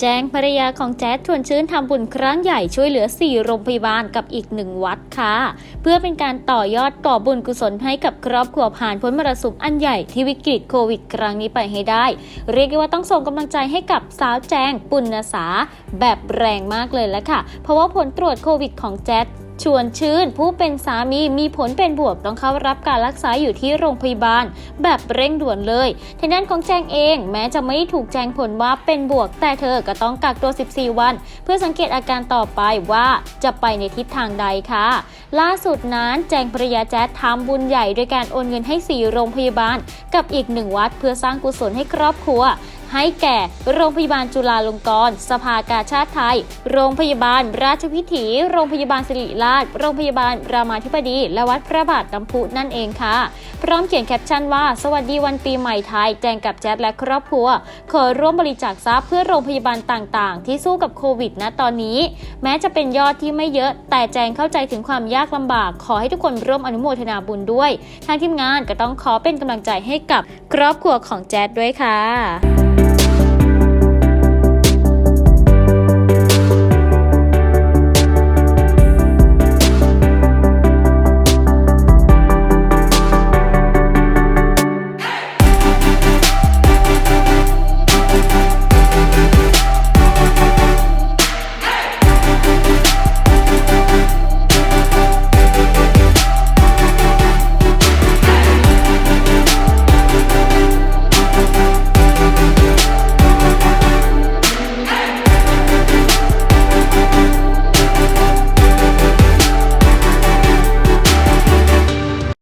แจ้งภรรยาของแจ๊ดชวนชื่นทำบุญครั้งใหญ่ช่วยเหลือ 4 โรงพยาบาลกับอีกหนึ่งวัดค่ะ เพื่อเป็นการต่อยอดก่อบุญกุศลให้กับครอบครัวผ่านพ้นมรสุมอันใหญ่ที่วิกฤตโควิดครั้งนี้ไปให้ได้ เรียกได้ว่าต้องส่งกำลังใจให้กับสาวแจงปุณณสาแบบแรงมากเลยแล้วค่ะ เพราะว่าผลตรวจโควิดของแจ๊ด ชวนชื่นผู้เป็นสามีมีผลเป็นบวกต้องเข้ารับการรักษาอยู่ที่โรงพยาบาล แบบเร่งด่วนเลยทางด้านของแจงเอง แม้จะไม่ได้ถูกแจ้งผลว่าเป็นบวก แต่เธอก็ต้องกักตัว 14 วัน เพื่อสังเกตอาการต่อไปว่าจะไปในทิศทางใดค่ะ ล่าสุดนั้นแจงภรรยาแจ๊ดทำบุญใหญ่โดยการโอนเงินให้ 4 โรงพยาบาล กับอีกหนึ่งวัดเพื่อสร้างกุศลให้ครอบครัว ให้แก่ โรงพยาบาลจุฬาลงกรณ์ สภากาชาติไทย โรงพยาบาลราชวิถี โรงพยาบาลสิริราช โรงพยาบาลรามาธิบดี และวัดพระบาทน้ำพุนั่นเองค่ะ พร้อมเขียนแคปชั่นว่า สวัสดีวันปีใหม่ไทย แจงกับแจ๊ดและครอบครัว ขอร่วมบริจาคทรัพย์เพื่อโรงพยาบาลต่างๆ ที่สู้กับโควิดนะตอนนี้ แม้จะเป็นยอดที่ไม่เยอะ แต่แจงเข้าใจถึงความยากลำบาก ขอให้ทุกคนร่วมอนุโมทนาบุญด้วย ทางทีมงานก็ต้องขอเป็นกำลังใจให้กับครอบครัวของแจ๊ดด้วยค่ะ